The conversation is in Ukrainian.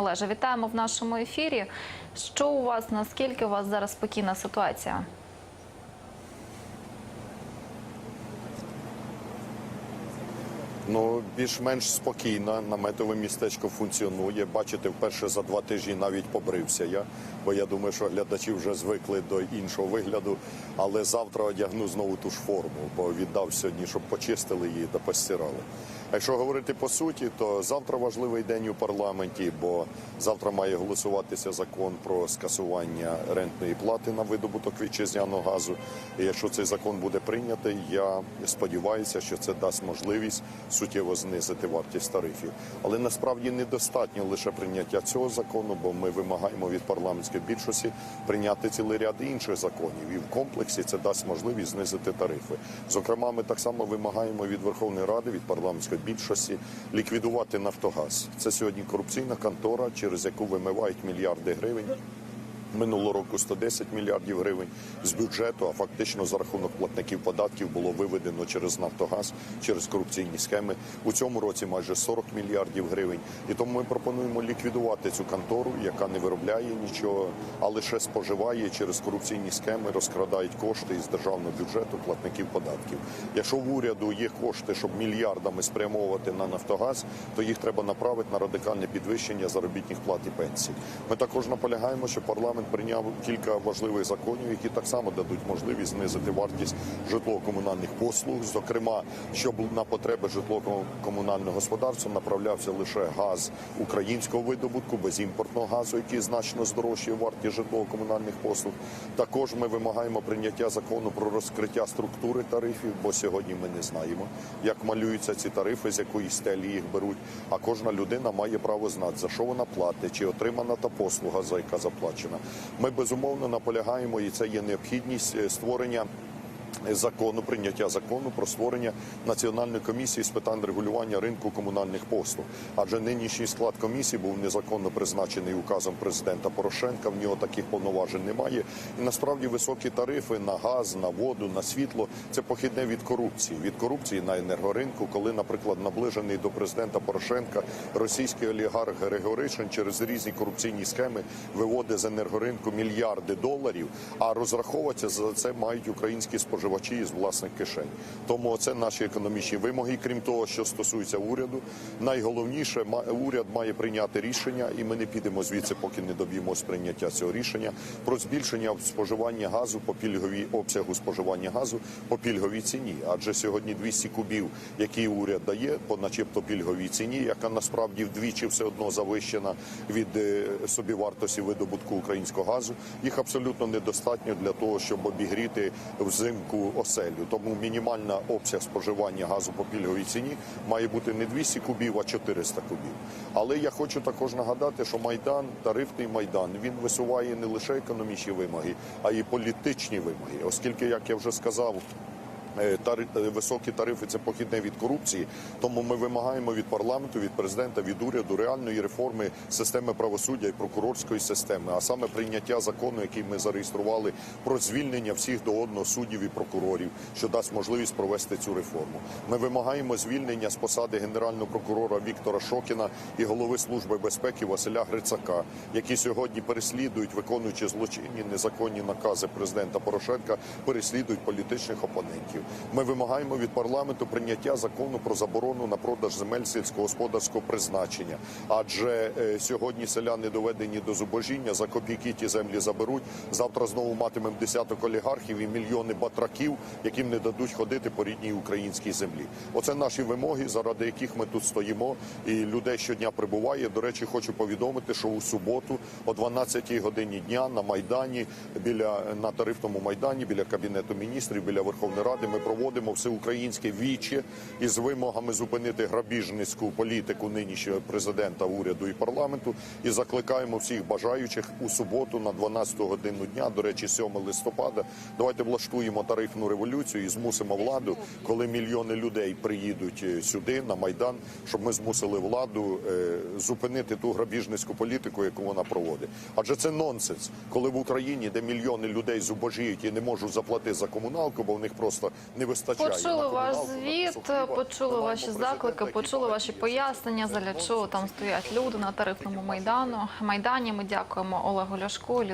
Олеже, вітаємо в нашому ефірі. Що у вас, наскільки у вас зараз спокійна ситуація? Ну, більш-менш спокійна. наметове містечко функціонує. Бачите, вперше за два тижні навіть побрився я, бо я думаю, що глядачі вже звикли до іншого вигляду. Але завтра одягну знову ту ж форму, бо віддав сьогодні, щоб почистили її та постирали. Якщо говорити по суті, то завтра важливий день у парламенті, бо завтра має голосуватися закон про скасування рентної плати на видобуток вітчизняного газу. І якщо цей закон буде прийнятий, я сподіваюся, що це дасть можливість суттєво знизити вартість тарифів. Але насправді недостатньо лише прийняття цього закону, бо ми вимагаємо від парламентської більшості прийняти цілий ряд інших законів. І в комплексі це дасть можливість знизити тарифи. Зокрема, ми так само вимагаємо від Верховної Ради, від парламентської більшості ліквідувати Нафтогаз. Це сьогодні корупційна контора, через яку вимивають мільярди гривень. Минулого року 110 мільярдів гривень з бюджету, а фактично за рахунок платників податків було виведено через Нафтогаз, через корупційні схеми. У цьому році майже 40 мільярдів гривень. І тому ми пропонуємо ліквідувати цю контору, яка не виробляє нічого, а лише споживає через корупційні схеми, розкрадають кошти із державного бюджету платників податків. Якщо в уряду є кошти, щоб мільярдами спрямовувати на Нафтогаз, то їх треба направити на радикальне підвищення заробітних плат і пенсій. Ми також наполягаємо, що парламент прийняв кілька важливих законів, які так само дадуть можливість знизити вартість житлово-комунальних послуг, зокрема, щоб на потреби житлово-комунального господарства направлявся лише газ українського видобутку без імпортного газу, який значно здорожчує вартість житлово-комунальних послуг. Також ми вимагаємо прийняття закону про розкриття структури тарифів, бо сьогодні ми не знаємо, як малюються ці тарифи, з якої стелі їх беруть. А кожна людина має право знати, за що вона платить, чи отримана та послуга, за яка заплачена. Ми безумовно наполягаємо, і це є необхідність е, створення. Закону прийняття закону про створення національної комісії з питань регулювання ринку комунальних послуг, адже нинішній склад комісії був незаконно призначений указом президента Порошенка. В нього таких повноважень немає. І насправді високі тарифи на газ, на воду, на світло це похідне від корупції. Від корупції на енергоринку, коли, наприклад, наближений до президента Порошенка російський олігарх Григоришин через різні корупційні схеми виводить з енергоринку мільярди доларів, а розраховуватися за це мають українські споживачі з власних кишень. Тому це наші економічні вимоги. Крім того, що стосується уряду, найголовніше уряд має прийняти рішення, і ми не підемо звідси, поки не доб'ємось прийняття цього рішення про збільшення споживання газу по пільговій обсягу споживання газу по пільговій ціні. Адже сьогодні 200 кубів, які уряд дає по начебто пільговій ціні, яка насправді вдвічі все одно завищена від е, собівартості видобутку українського газу. Їх абсолютно недостатньо для того, щоб обігріти взимку оселю. Тому мінімальна обсяг споживання газу по пільговій ціні має бути не 200 кубів, а 400 кубів. Але я хочу також нагадати, що майдан, тарифний майдан, він висуває не лише економічні вимоги, а й політичні вимоги, оскільки, як я вже сказав. Е, е, Високі тарифи це похідне від корупції. Тому ми вимагаємо від парламенту, від президента, від уряду реальної реформи системи правосуддя і прокурорської системи, а саме прийняття закону, який ми зареєстрували про звільнення всіх до одного суддів і прокурорів, що дасть можливість провести цю реформу. Ми вимагаємо звільнення з посади генерального прокурора Віктора Шокіна і голови служби безпеки Василя Грицака, які сьогодні переслідують, виконуючи злочинні незаконні накази президента Порошенка, переслідують політичних опонентів. Ми вимагаємо від парламенту прийняття закону про заборону на продаж земель сільськогосподарського призначення, адже е, сьогодні селяни доведені до зубожіння, за копійки ті землі заберуть. Завтра знову матимемо десяток олігархів і мільйони батраків, яким не дадуть ходити по рідній українській землі. Оце наші вимоги, заради яких ми тут стоїмо, і людей щодня прибуває. До речі, хочу повідомити, що у суботу о 12 годині дня на майдані біля на тарифному майдані біля кабінету міністрів, біля Верховної Ради. Ми проводимо всеукраїнське віче із вимогами зупинити грабіжницьку політику нинішнього президента, уряду і парламенту. І закликаємо всіх бажаючих у суботу на 12 годину дня. До речі, 7 листопада. Давайте влаштуємо тарифну революцію і змусимо владу, коли мільйони людей приїдуть е, сюди на майдан, щоб ми змусили владу е, зупинити ту грабіжницьку політику, яку вона проводить. Адже це нонсенс, коли в Україні, де мільйони людей зубожіють і не можуть заплатити за комуналку, бо в них просто не вистачає. Почули ваш звіт, почули ваші заклики, почули ваші пояснення, Заля чого там стоять люди на тарифному майдану. Майдані. Ми дякуємо Олегу Ляшку.